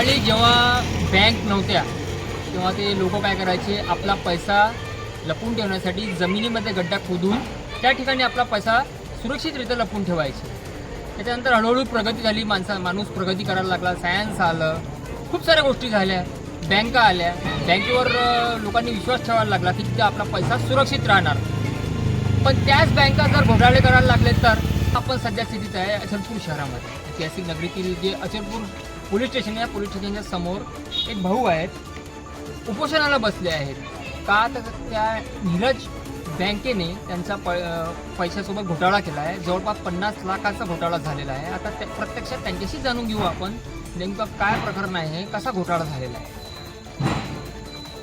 काळी जेव्हा बँक नव्हत्या तेव्हा ते लोक काय करायचे आपला पैसा लपून ठेवण्यासाठी जमिनीमध्ये गड्डा खोदून त्या ठिकाणी आपला पैसा सुरक्षितरित्या लपून ठेवायचे. त्याच्यानंतर हळूहळू प्रगती झाली माणसा माणूस प्रगती करायला लागला सायन्स आलं खूप साऱ्या गोष्टी झाल्या. बँका आल्या बँकेवर लोकांनी विश्वास ठेवायला लागला की तिथे आपला पैसा सुरक्षित राहणार. पण त्याच बँका जर घोटाळे करायला लागले तर आपण सध्या स्थितीत आहे अचलपूर शहरामध्ये. ऐतिहासिक नगरीतील जे अचलपूर पोलीस स्टेशन या पोलीस स्टेशनच्या समोर एक भाऊ आहेत. उपोषणाला बसले आहेत. का तर त्या नीरज बँकेने त्यांचा प पैशासोबत घोटाळा केला आहे. जवळपास पन्नास लाखाचा घोटाळा झालेला आहे. आता त्या प्रत्यक्षात त्यांच्याशी जाणून घेऊ आपण. नेमकं काय प्रकरण आहे? कसा घोटाळा झालेला आहे?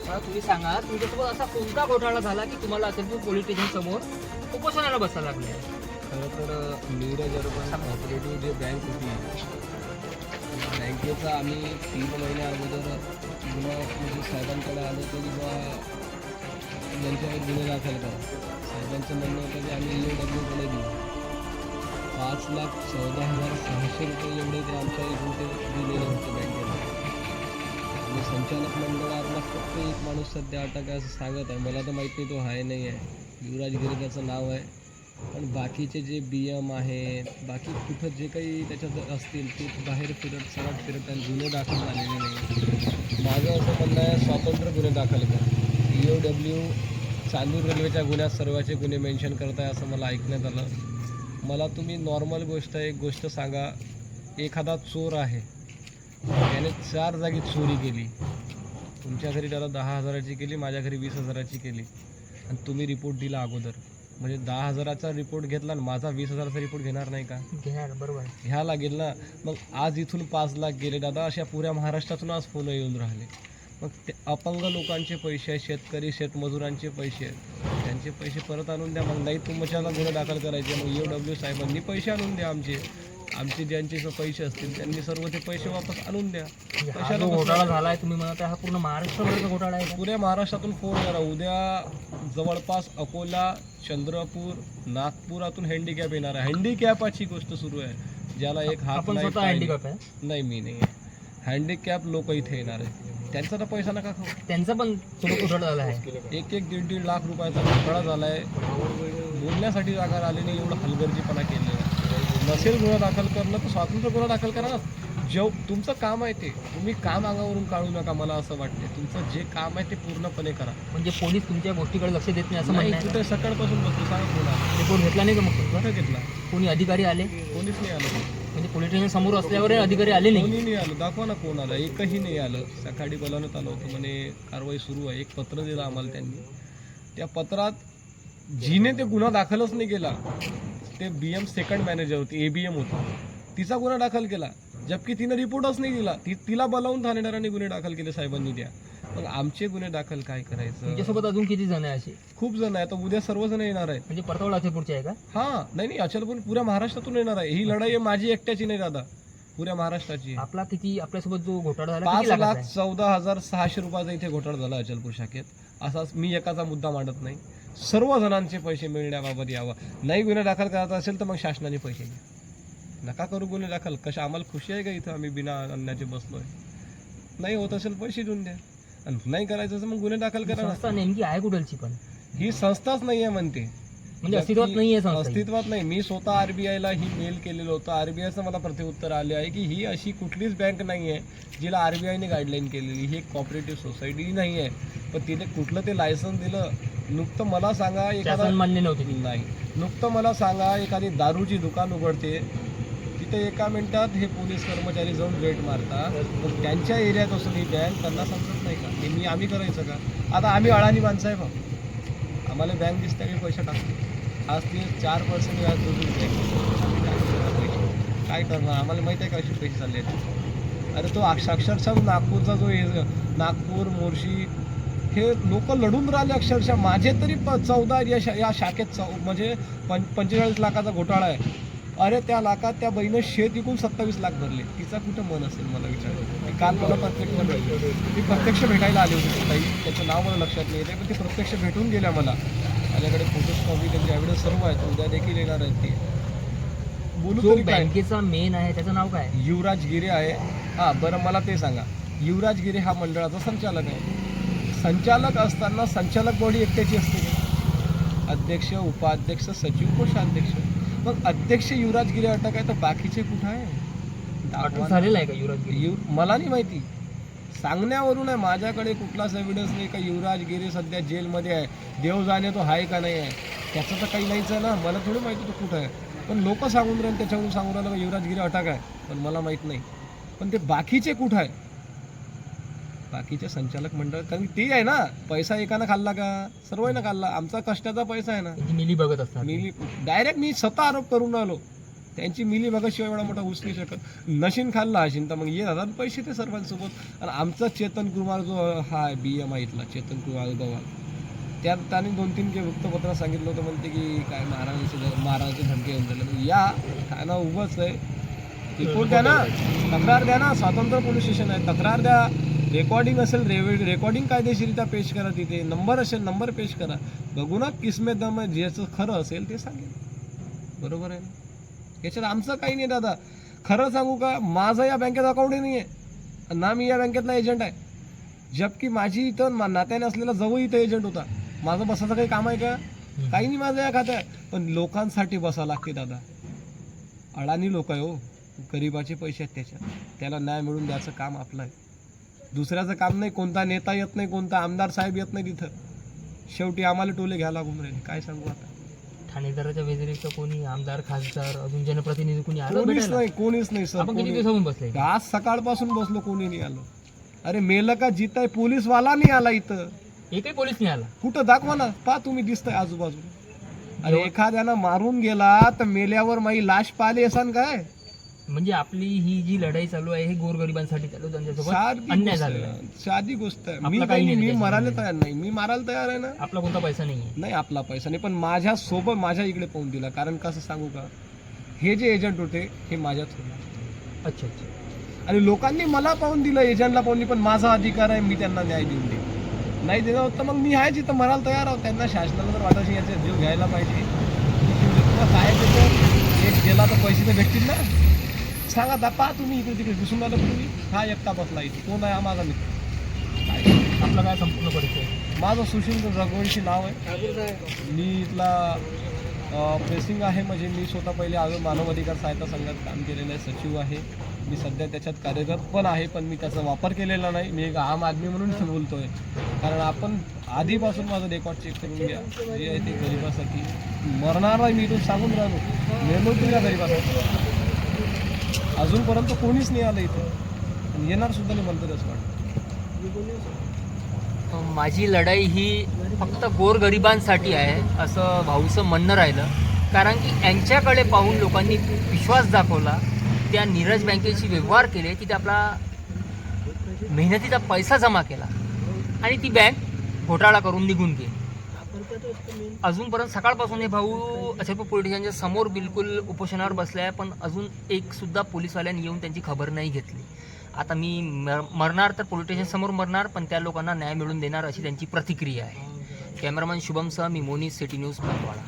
मला तुम्ही सांगा. तुमच्यासोबत असा कोणता घोटाळा झाला की तुम्हाला अचलपूर पोलीस स्टेशन समोर उपोषणाला बसायला लागले? खरं तर नीरज अर्बन कॉपरेटिव्ह जे बँक होती बँकेचा आम्ही तीन महिन्या अगोदर गुन्हा म्हणजे साहेबांकडे आलो तरी बा त्यांच्यावर गुन्हे दाखल करा. साहेबांचं म्हणणं होतं की आम्ही E ए डब्ल्यूकडे देऊ. पाच लाख चौदा हजार सहाशे रुपये एवढे तर आमच्या इथून ते दिलेलं होतं बँकेला. आणि संचालक मंडळातला फक्त एक माणूस सध्या अटक आहे असं सांगत आहे. मला तर माहीत नाही तो आहे नाही आहे. युवराज गिरगाचं नाव आहे. पण बाकीचे जे बी एम आहेत बाकी कुठं जे काही त्याच्यात असतील ते बाहेर फिरत सराट फिरत आणि गुन्हे दाखल झालेले नाही. माझं असं म्हणणं आहे स्वातंत्र्य गुन्हे दाखल कर. ई ओ डब्ल्यू चांदूर रेल्वेच्या गुन्ह्यात सर्वाचे गुन्हे मेन्शन करताय असं मला ऐकण्यात आलं. मला तुम्ही नॉर्मल गोष्ट एक गोष्ट सांगा. एखादा चोर आहे. त्याने चार जागी चोरी केली. तुमच्या घरी त्याला दहा हजाराची केली माझ्या घरी वीस हजाराची केली. आणि तुम्ही रिपोर्ट दिला अगोदर. म्हणजे दहा हजाराचा रिपोर्ट घेतला आणि माझा वीस हजाराचा रिपोर्ट घेणार नाही का? घेणार बरोबर. ह्या लागेल ना मग आज इथून पाच लाख गेले. दादा अशा पुऱ्या महाराष्ट्रातून आज फोन येऊन राहिले. मग ते अपंग लोकांचे पैसे आहेत शेतकरी शेतमजुरांचे पैसे आहेत. त्यांचे पैसे परत आणून द्या. मग नाही तुमच्याला गुन्हे दाखल करायचे. मग यू डब्ल्यू साहेबांनी पैसे आणून द्या आमचे. आमचे ज्यांचे पैसे असतील त्यांनी सर्व ते पैसे वापस आणून द्या. हा जो? घोटाळा झाला आहे तुम्ही म्हणत हा पूर्ण महाराष्ट्राभरचा घोटाळा आहे का? पुऱ्या महाराष्ट्रातून फोन करा. उद्या जवळपास अकोला चंद्रपूर नागपुरातून हँडिकॅप येणार आहे. हँडिकॅपाची गोष्ट सुरू आहे. ज्याला एक हात आपण नाही, स्वतः पाय नाही. हँडिकॅप आहे? नाही मी नाही हँडिकॅप लोक इथे येणार आहे त्यांचा तर पैसा नका खाऊ. त्यांचा पण घोटाळा झाला आहे? एक एक दीड दीड लाख रुपयाचा घोटाळा झाला आहे बोलण्यासाठी जागा आले नाही एवढं हलगर्जीपणा केलेला आहे. नसेल गुन्हा दाखल करणं तर स्वातंत्र्य गुन्हा दाखल करा ना. जेव तुमचं काम आहे ते. तुम्ही काम अंगावरून काढू नका मला असं वाटते तुमचं जे काम आहे ते पूर्णपणे करा. म्हणजे पोलीस तुमच्या गोष्टीकडे लक्ष देत नाही असं म्हणणं आहे कुठे सकाळपासून बसलो सांगा कोणा रिपोर्ट घेतला नाही का मग कुठं घेतला? कोणी अधिकारी आले? कोणीच नाही आलं. म्हणजे पोलीस स्टेशन समोर असल्यावर अधिकारी आले नाही. कोणी नाही आलं. दाखवा ना कोण आलं. एकही नाही आलं. सकाळी बोलावण्यात आलं होतं. म्हणे कारवाई सुरू आहे. एक पत्र दिलं आम्हाला त्यांनी. त्या पत्रात जिने ते गुन्हा दाखलच नाही केला. ते बी एम सेकंड मॅनेजर होती ए बी एम होती. तिचा गुन्हा दाखल केला. जबकी तिनं रिपोर्टच नाही दिला. ती तिला बोलावून ठाणेदारांनी गुन्हे दाखल केले साहेबांनी द्या. मग आमचे गुन्हे दाखल काय करायचं? तुमच्यासोबत अजून किती जण आहे असे? खूप जण आहे. आता उद्या सर्वजण येणार आहेत. म्हणजे परतवड अचलपूरचे आहे का? हा नाही नाही अचलपूर पुऱ्या महाराष्ट्रातून येणार आहे. ही लढाई माझी एकट्याची नाही दादा. पुऱ्या महाराष्ट्राची आहे. आपला किती आपल्यासोबत जो घोटाळा झाला पाच किती लाखाचा लाख आहे? चौदा हजार सहाशे रुपयाचा इथे घोटाळा झाला अचलपूर शाखेत. असाच मी एकाचा मुद्दा मांडत नाही. सर्व जणांचे पैसे मिळण्याबाबत यावा. नाही गुन्हे दाखल करायचा असेल तर मग शासनाने पैसे घ्या. नका करू गुन्हे दाखल. कशा आम्हाला खुशी आहे का इथं? आम्ही बिना अन्नाचे बसलोय. नाही होत असेल पैसे देऊन द्या. आणि नाही करायचं तर मग गुन्हे दाखल करा नेमकी आहे कुठलची पण? ही संस्थाच नाही आहे म्हणते. म्हणजे अस्तित्वात नाही आहे. अस्तित्वात नाही. मी स्वतः आरबीआयला ही मेल केलेलं होतं. आरबीआयचं मला प्रत्युत्तर आले आहे की ही अशी कुठलीच बँक नाही आहे जिला आरबीआयने गाईडलाईन केलेली. ही एक कॉपरेटिव्ह सोसायटी नाही आहे पण तिने कुठलं ते लायसन दिलं नुकतं मला सांगा एखादा मान्य नव्हती. नाही. नुकतं मला सांगा एखादी दारूची दुकान उघडते तिथे एका मिनिटात हे पोलीस कर्मचारी जाऊन रेड मारतात पण त्यांच्या एरियात असून ही बँक त्यांना समजत नाही का? हे मी आम्ही करायचं का? आता आम्ही अडाणी माणसं आहे बघ. आम्हाला बँक दिसते आम्ही पैसे टाकतो आज ती चार पर्सेंट व्याज जोडून काय करणार? आम्हाला माहिती आहे का असे पैसे चालले आहेत? अरे तो अक्ष- अक्षरशः नागपूरचा जो हे नागपूर मोर्शी हे लोक लढून राहिले अक्षरशः. माझे तरी प चौदा या शा या शाखेत चौ म्हणजे पं पंचेचाळीस लाखाचा घोटाळा आहे. अरे त्या लाखात त्या बहिणं शेत विकून सत्तावीस लाख भरले. तिचा कुठं मन असेल मला विचार काल मला प्रत्यक्ष मी प्रत्यक्ष भेटायला आले होते ताई. त्याचं नाव मला लक्षात नाही. येते पण ते प्रत्यक्ष भेटून गेल्या मला. माझ्याकडे फोटोज कॉपी त्यांचे एव्हिडन्स सर्व आहेत. उद्या देखील येणार आहेत ते. बोलू बँकेचा मेन आहे त्याचं नाव काय? युवराज गिरे आहे. हा बरं मला ते सांगा. युवराज गिरे हा मंडळाचा संचालक आहे. संचालक असताना संचालक बॉडी एकट्याची असते का? अध्यक्ष उपाध्यक्ष सचिव कोषाध्यक्ष. मग अध्यक्ष युवराज गिरे अटक आहे तर बाकीचे कुठं आहे. झालेला आहे का युवराज गिरी? यु मला नाही माहिती. सांगण्यावरून आहे माझ्याकडे कुठलाच एव्हिडन्स नाही का युवराज गिरे सध्या जेलमध्ये आहे. देव जाणे तो आहे का नाही आहे? त्याचं तर काही नाहीच आहे ना. मला थोडी माहिती तो कुठं आहे. पण लोक सांगून राहिले त्याच्यावरून सांगून राहिलं का युवराज गिरे अटक आहे. पण मला माहीत नाही. पण ते बाकीचे कुठं आहे? बाकीचे संचालक मंडळ कारण ते आहे ना पैसा एकानं खाल्ला का? सर्वांना खाल्ला. आमचा कष्टाचा पैसा आहे ना. मिली बघत असतात. मिली डायरेक्ट मी स्वतः आरोप करून राहिलो. त्यांची मिली बघा शिवाय एवढा मोठा नाही शकत नशीन खाल्ला असेल तर मग ये दादा पैसे ते सर्वांसोबत. आणि आमचा चेतन कुमार जो हा आहे बी एम आय इथला चेतन कुमार गवाल त्यात त्याने दोन तीन के वृत्तपत्रात सांगितलं होतं म्हणते की काय महाराजांचे महाराजांचे धमके येऊन मग या काय ना उभंच आहे. रिपोर्ट द्या ना. तक्रार द्या ना. स्वातंत्र्य पोलीस स्टेशन आहे. तक्रार द्या. रेकॉर्डिंग असेल रेवे रेकॉर्डिंग कायदेशीरित्या पेश करा तिथे. नंबर असेल नंबर पेश करा. बघू ना किसमे दम ज्याचं खरं असेल ते सांगेल. बरोबर आहे याच्यात आमचं काही नाही दादा. खरं सांगू का? माझं या बँकेत अकाउंटही नाही आहे ना मी या बँकेतला एजंट आहे. जबकी माझी इथं नात्याने असलेला जवळ इथं एजंट होता. माझं बसायचं काही काम आहे का? काही नाही माझं या खात्यात. पण लोकांसाठी बसा लागते दादा. अडाणी लोक आहे हो. गरिबाचे पैसे आहेत त्याच्यात. त्याला न्याय मिळून द्यायचं काम आपलं आहे. दुसऱ्याचं काम नाही कोणता नेता येत नाही कोणता आमदार साहेब येत नाही तिथं. शेवटी आम्हाला टोले घ्यायला लागून राहिले. काय सांगू आता? ठाणेदाराच्या व्यतिरिक्त कोणी आमदार खासदार अजून जनप्रतिनिधी कोणी आलं कोणीच भेटायला? नाही कोणीच नाही सर आपण किती कोणी- बसले आज सकाळपासून बसलो कोणी नाही आलं. अरे मेलं का जित आहे पोलीसवाला नाही आला इथं. एकही पोलीस नाही आला. कुठं? दाखवा ना. पहा तुम्ही दिसतंय आजूबाजूला. अरे एखाद्यानं मारून गेला तर मेल्यावर माई लाश पाहिली असान काय? म्हणजे आपली ही जी लढाई चालू आहे हे गोरगरिबांसाठी चालू त्यांच्यासोबत अन्याय गोष्ट झालेला आहे. साधी गोष्ट आहे. आपलं मी काही काही नाही मी. मरायला तयार नाही. मी मारायला तयार आहे ना? आपला कोणता पैसा नाही नाही आपला पैसा नाही. पण माझ्या सोबत माझ्या इकडे पाहून दिला. कारण कसं सांगू का? हे जे एजंट होते हे माझ्यात होते. अच्छा अच्छा. आणि लोकांनी मला पाहून दिलं एजंटला पाहून दिलं, पण माझा अधिकार आहे मी त्यांना न्याय देऊन देईन. नाही देणार होत मग मी आहे जिथं मरायला तयार आहोत. त्यांना शासनाला जर वाटायची याचा जीव घ्यायला पाहिजे. तुला काय त्याचं एक गेला तर पैसे तर भेटतील ना? सांगा दा पहा तुम्ही इकडे तिकडे दिसून आलं तुम्ही. हा एकटा बसला इथे. कोण आहे हा माझा मित्र. आपला काय संपूर्ण परिचय? माझं सुशील रघुवंशी नाव आहे. मी इथला प्रेसिंग आहे. म्हणजे मी स्वतः पहिले आलो मानव अधिकार सहायता संघात काम केलेलं आहे. सचिव आहे. मी सध्या त्याच्यात कार्यरत पण आहे पण मी त्याचा वापर केलेला नाही. मी एक आम आदमी म्हणून बोलतोय. कारण आपण आधीपासून माझं रेकॉर्ड चेक करून घ्या. जे आहे ते गरिबासाठी मरणार नाही. मी इथून सांगून राहिलो. मेलो तुझ्या गरिबासाठी. अजूनपर्यंत कोणीच नाही आलं इथं. येणार सुद्धा नाही म्हणतात असं वाटतं. माझी लढाई ही फक्त गोरगरिबांसाठी आहे असं भाऊचं म्हणणं राहिलं. कारण की यांच्याकडे पाहून लोकांनी विश्वास दाखवला त्या नीरज बँकेशी व्यवहार केले की ते आपला मेहनतीचा पैसा जमा केला. आणि ती बँक घोटाळा करून निघून गेली. अजूनपर्यंत सकाळपासून हे भाऊ अचलपूर पोलीस स्टेशनच्या समोर बिलकुल उपोषणावर बसले आहे पण अजून एक सुद्धा पोलीसवाल्यांनी येऊन त्यांची खबर नाही घेतली. आता मी मर मरणार तर पोलीस स्टेशन समोर मरणार पण त्या लोकांना न्याय मिळवून देणार अशी त्यांची प्रतिक्रिया आहे. कॅमेरामॅन शुभमसह मी मोनी सिटी न्यूज पाटवाडा